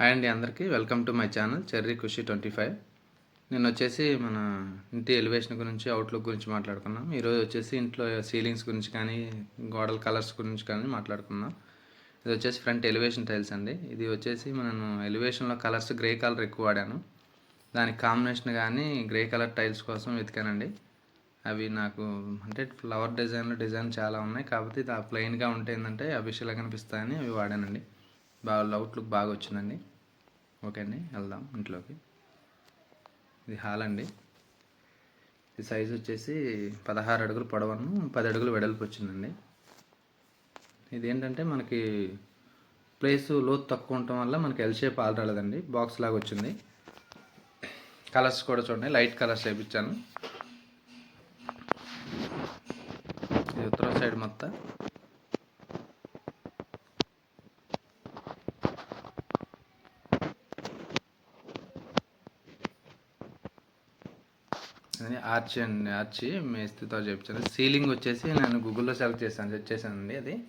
Hi అండి అందరికీ. Welcome to my channel Cherry Khushi twenty five. నేను వచ్చేసి మన ఇంటి ఎలివేషన్ గురించి అవుట్లుక్ గురించి మాట్లాడుకున్నాం. ఈరోజు వచ్చేసి ఇంట్లో సీలింగ్స్ గురించి కానీ గోడల కలర్స్ గురించి కానీ మాట్లాడుకున్నాం ఇది వచ్చేసి ఫ్రంట్ ఎలివేషన్ టైల్స్ అండి. ఇది వచ్చేసి మనం ఎలివేషన్లో కలర్స్ గ్రే కలర్ ఎక్కువ వాడాను. దానికి కాంబినేషన్ కానీ గ్రే కలర్ టైల్స్ కోసం వెతికానండి. అవి నాకు అంటే ఫ్లవర్ డిజైన్లో డిజైన్ చాలా ఉన్నాయి. కాకపోతే ఇది ప్లెయిన్గా ఉంటే ఏంటంటే అఫీషియల్గా కనిపిస్తాయని అవి వాడానండి. బాగా అవుట్లుక్ బాగా వచ్చిందండి. ఓకే అండి వెళ్దాం ఇంట్లోకి. ఇది హాల్ అండి. ఇది సైజ్ వచ్చేసి పదహారు అడుగులు పొడవను పది అడుగులు వెడల్పు వచ్చిందండి. ఇది ఏంటంటే మనకి ప్లేస్ లోతు తక్కువ ఉండటం వల్ల మనకి ఎల్ షేప్ ఆల్ రాలేదండి. బాక్స్ లాగా వచ్చింది. కలర్స్ కూడా చూడండి లైట్ కలర్స్ వేయించాను ఇది ఉత్తరం సైడ్ మొత్తం. అది ఆర్చ్ అండి ఆర్చి మేస్త్రితో చెప్తాను సీలింగ్ వచ్చేసి నేను గూగుల్లో సెలెక్ట్ చేశాను సెట్ చేశానండి అది.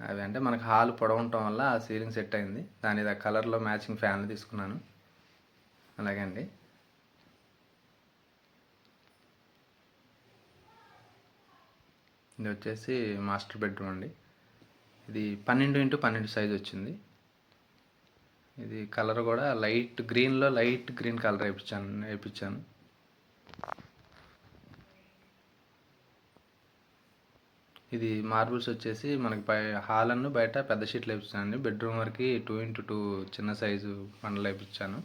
అవి అంటే మనకు హాల్ పొడవు ఉండటం వల్ల ఆ సీలింగ్ సెట్ అయింది. దాని ఆ కలర్లో మ్యాచింగ్ ఫ్యాన్లు తీసుకున్నాను. అలాగే అండి. ఇది వచ్చేసి మాస్టర్ బెడ్రూమ్ అండి. ఇది పన్నెండు ఇంటూ పన్నెండు సైజ్ వచ్చింది. ఇది కలర్ కూడా లైట్ గ్రీన్లో లైట్ గ్రీన్ కలర్ వేయించాను వేయించాను ఇది మార్బుల్స్ వచ్చేసి మనకి పై హాల్ అన్ను బయట పెద్ద షీట్లు వేయించానండి బెడ్రూమ్ వరకు టూ ఇంటూ టూ చిన్న సైజు పండ్లు వేయించాను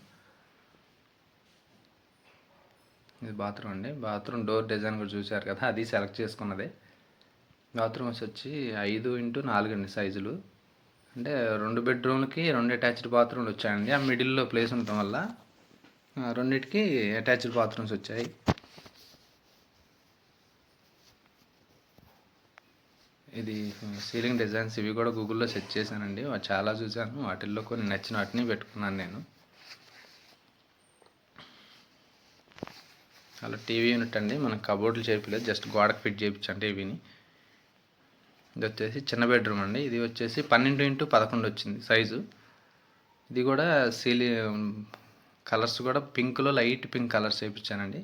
ఇది బాత్రూమ్ అండి. బాత్రూమ్ డోర్ డిజైన్ కూడా చూశారు కదా అది సెలెక్ట్ చేసుకున్నది. బాత్రూమ్స్ వచ్చి ఐదు ఇంటూ నాలుగు అండి సైజులు. అంటే రెండు బెడ్రూమ్లకి రెండు అటాచ్డ్ బాత్రూమ్లు వచ్చాయండి. ఆ మిడిల్లో ప్లేస్ ఉండటం వల్ల రెండింటికి అటాచ్డ్ బాత్రూమ్స్ వచ్చాయి. ఇది సీలింగ్ డిజైన్స్ ఇవి కూడా గూగుల్లో సెర్చ్ చేశానండి. చాలా చూశాను. వాటిల్లో కొన్ని నచ్చిన వాటిని పెట్టుకున్నాను నేను. అలా టీవీ యూనిట్ అండి. మనం కబోర్డులు చేపలేదు జస్ట్ గోడకు ఫిట్ చేయించండి టీవీని ఇది వచ్చేసి చిన్న బెడ్రూమ్ అండి. ఇది వచ్చేసి పన్నెండు ఇంటూ పదకొండు వచ్చింది సైజు. ఇది కూడా సీలి కలర్స్ కూడా పింక్లో లైట్ పింక్ కలర్స్ వేయించానండి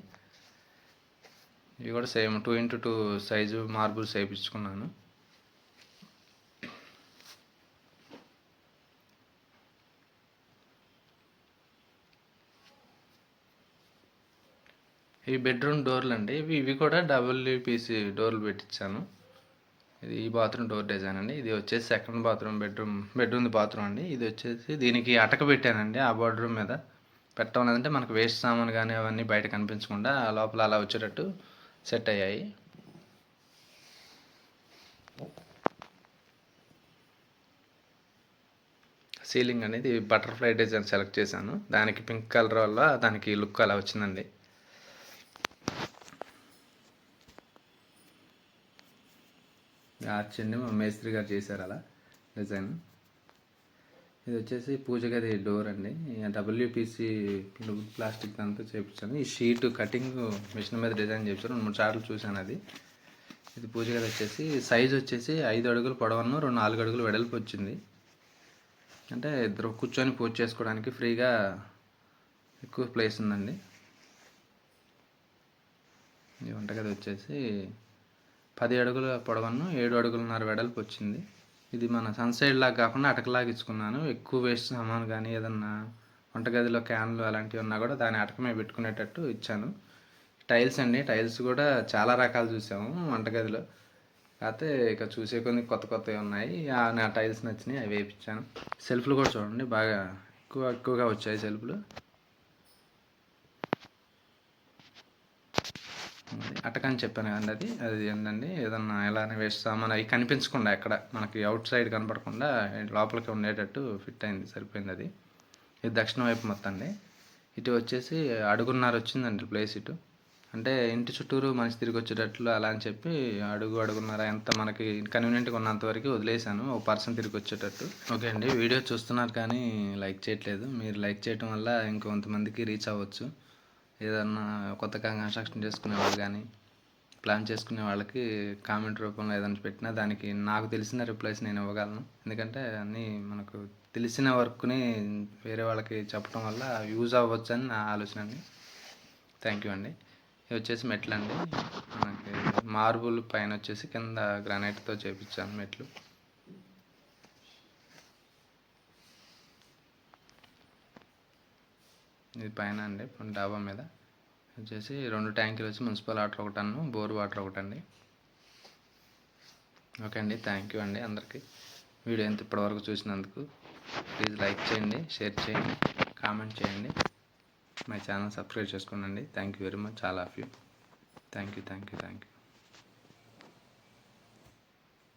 ఇవి కూడా same two into two size marbles వేయించుకున్నాను ఇవి బెడ్రూమ్ డోర్లు అండి. ఇవి ఇవి కూడా డబుల్ పీసీ డోర్లు పెట్టించాను ఇది ఈ బాత్రూమ్ డోర్ డిజైన్ అండి. ఇది వచ్చేసి second bathroom bedroom bedroom bathroom అండి. ఇది వచ్చేసి దీనికి అటక పెట్టానండి ఆ బెడ్రూమ్ మీద. పెట్టడం లేదంటే మనకు వేస్ట్ సామాన్ కానీ అవన్నీ బయట కనిపించకుండా ఆ లోపల అలా వచ్చేటట్టు సెట్ అయ్యాయి. సీలింగ్ అనేది బటర్ఫ్లై డిజైన్ సెలెక్ట్ చేశాను. దానికి పింక్ కలర్ వల్ల దానికి లుక్ అలా వచ్చిందండి. ఆర్చ్ అండి మా మేస్త్రి గారు చేశారు అలా డిజైన్. ఇది వచ్చేసి పూజ గది డోర్ అండి. డబ్ల్యూపీసీ ప్లాస్టిక్ దాంతో చేయించాను. ఈ షీట్ కటింగ్ మిషన్ మీద డిజైన్ చేయించాను రెండు మూడు సార్లు చూశాను అది. ఇది పూజ గది వచ్చేసి సైజ్ వచ్చేసి ఐదు అడుగులు పొడవను రెండు నాలుగు అడుగులు వెడల్పు వచ్చింది. అంటే ఇద్దరు కూర్చొని పూజ చేసుకోవడానికి ఫ్రీగా ఎక్కువ ప్లేస్ ఉందండి. ఈ వంటగది వచ్చేసి పది అడుగుల పొడవను ఏడు అడుగులున్నర వెడల్పు వచ్చింది. ఇది మన సన్సైడ్ లాగా కాకుండా అటకలాగా ఇచ్చుకున్నాను. ఎక్కువ వేస్ట్ సామాను కానీ ఏదన్నా వంటగదిలో క్యాన్లు అలాంటివి ఉన్నా కూడా దాని అటకమే పెట్టుకునేటట్టు ఇచ్చాను. టైల్స్ అండి. టైల్స్ కూడా చాలా రకాలు చూసాము వంటగదిలో. కాకపోతే ఇక చూసే కొన్ని కొత్త కొత్తవి ఉన్నాయి. ఆ నా టైల్స్ నచ్చినాయి అవి వేయించాను సెల్ఫ్లు కూడా చూడండి. బాగా ఎక్కువ ఎక్కువగా వచ్చాయి సెల్ఫ్లు. అది అటకని చెప్పాను కదండి అది. అది ఏంటండి? ఏదన్నా ఎలానే వేస్తామని అవి కనిపించకుండా ఎక్కడ మనకి అవుట్ సైడ్ కనపడకుండా లోపలికి ఉండేటట్టు ఫిట్ అయింది సరిపోయింది అది. ఇది దక్షిణ వైపు మొత్తం అండి. ఇటు వచ్చేసి అడుగున్నర వచ్చిందండి ప్లేస్ ఇటు. అంటే ఇంటి చుట్టూరు మనిషి తిరిగి వచ్చేటట్లు అలా అని చెప్పి అడుగు అడుగున్నర ఎంత మనకి కన్వీనియంట్గా ఉన్నంత వరకు వదిలేశాను. ఒక పర్సన్ తిరిగి వచ్చేటట్టు. ఓకే అండి వీడియో చూస్తున్నారు కానీ లైక్ చేయట్లేదు. మీరు లైక్ చేయటం వల్ల ఇంకొంతమందికి రీచ్ అవ్వచ్చు. ఏదన్నా కొత్తగా కన్స్ట్రక్షన్ చేసుకునే వాళ్ళు కానీ ప్లాన్ చేసుకునే వాళ్ళకి కామెంట్ రూపంలో ఏదైనా పెట్టినా దానికి నాకు తెలిసిన రిప్లైస్ నేను ఇవ్వగలను. ఎందుకంటే అన్నీ మనకు తెలిసిన వర్క్ని వేరే వాళ్ళకి చెప్పడం వల్ల యూజ్ అవ్వచ్చు అని నా ఆలోచన అండి. థ్యాంక్ యూ అండి. ఇవి వచ్చేసి మెట్లు అండి మనకి మార్బుల్ పైన వచ్చేసి కింద గ్రానైట్తో చేపించాను మెట్లు. ఇది పైన అండి డాబా మీద. వచ్చేసి రెండు ట్యాంకులు వచ్చి మున్సిపల్ వాటర్ ఒకటన్ను బోర్ వాటర్ ఒకటండి. ఓకే అండి థ్యాంక్ యూ అండి అందరికీ. వీడియో ఎంత ఇప్పటివరకు చూసినందుకు ప్లీజ్ లైక్ చేయండి షేర్ చేయండి కామెంట్ చేయండి. మై ఛానల్ సబ్స్క్రైబ్ చేసుకోండి థ్యాంక్ యూ వెరీ మచ్ చాలా of you. Thank you thank you thank you.